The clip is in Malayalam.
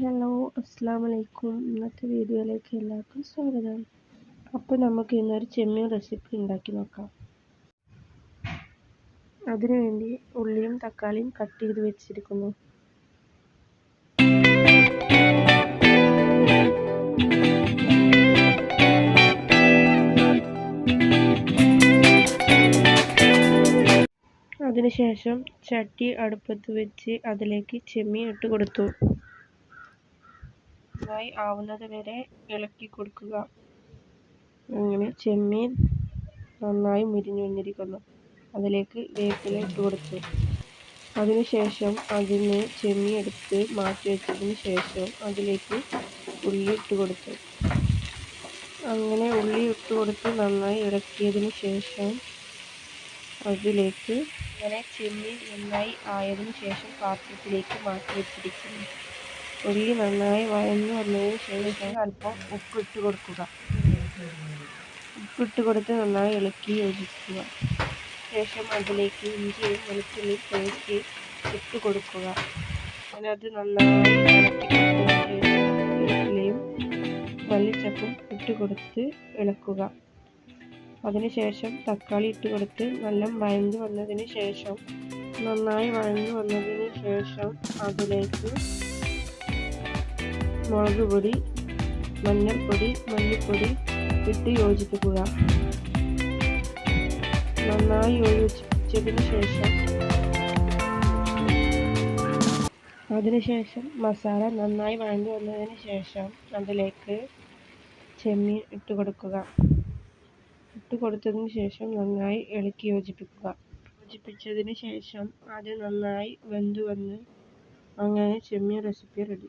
ഹലോ അസ്സാം വലൈക്കും ഇന്നത്തെ വീഡിയോയിലേക്ക് എല്ലാവർക്കും സ്വാഗതം. അപ്പോൾ നമുക്ക് ഇന്നൊരു ചെമ്മീൻ റെസിപ്പി ഉണ്ടാക്കി നോക്കാം. അതിനുവേണ്ടി ഉള്ളിയും തക്കാളിയും കട്ട് ചെയ്ത് വെച്ചിരിക്കുന്നു. അതിനുശേഷം ചട്ടി അടുപ്പത്ത് വെച്ച് അതിലേക്ക് ചെമ്മീൻ ഇട്ട് കൊടുത്തു. നന്നായി ആവുന്നത് വരെ ഇളക്കി കൊടുക്കുക. അങ്ങനെ ചെമ്മീൻ നന്നായി മുരിഞ്ഞു വന്നിരിക്കുന്നു. അതിലേക്ക് വേപ്പില ഇട്ട് കൊടുത്തു. അതിനുശേഷം അതിന് ചെമ്മീൻ എടുത്ത് മാറ്റി വെച്ചതിന് ശേഷം അതിലേക്ക് ഉള്ളി ഇട്ട് കൊടുത്തു. അങ്ങനെ ഉള്ളി ഇട്ട് കൊടുത്ത് നന്നായി ഇളക്കിയതിന് ശേഷം അതിലേക്ക് അങ്ങനെ ചെമ്മീൻ നന്നായി ആയതിനു ശേഷം പാത്രത്തിലേക്ക് മാറ്റി വെച്ചിരിക്കുന്നു. ഉള്ളി നന്നായി വഴന്നു വന്നതിന് ശേഷം അല്പം ഉപ്പിട്ട് കൊടുക്കുക. ഉപ്പിട്ട് കൊടുത്ത് നന്നായി ഇളക്കി യോജിക്കുക. ശേഷം അതിലേക്ക് ഇഞ്ചിയും വെളുത്തുള്ളിയും പേസ്റ്റ് ഇട്ട് കൊടുക്കുക. അതിനകത്ത് അത് നന്നായി മല്ലിച്ചപ്പും ഇട്ട് കൊടുത്ത് ഇളക്കുക. അതിനുശേഷം തക്കാളി ഇട്ട് കൊടുത്ത് നല്ല വഴഞ്ഞു വന്നതിന് ശേഷം നന്നായി വഴഞ്ഞു വന്നതിന് ശേഷം അതിലേക്ക് മുളക് പൊടി മഞ്ഞൾപ്പൊടി മല്ലിപ്പൊടി ഇട്ട് യോജിപ്പിക്കുക. നന്നായി യോജിപ്പിച്ചതിന് ശേഷം അതിനുശേഷം മസാല നന്നായി വഴഞ്ഞു വന്നതിന് ശേഷം അതിലേക്ക് ചെമ്മീൻ ഇട്ട് കൊടുക്കുക. ഇട്ട് കൊടുത്തതിന് ശേഷം നന്നായി ഇളക്കി യോജിപ്പിക്കുക. യോജിപ്പിച്ചതിന് ശേഷം അത് നന്നായി വെന്തു വന്ന് അങ്ങനെ ചെമ്മീൻ റെസിപ്പി റെഡി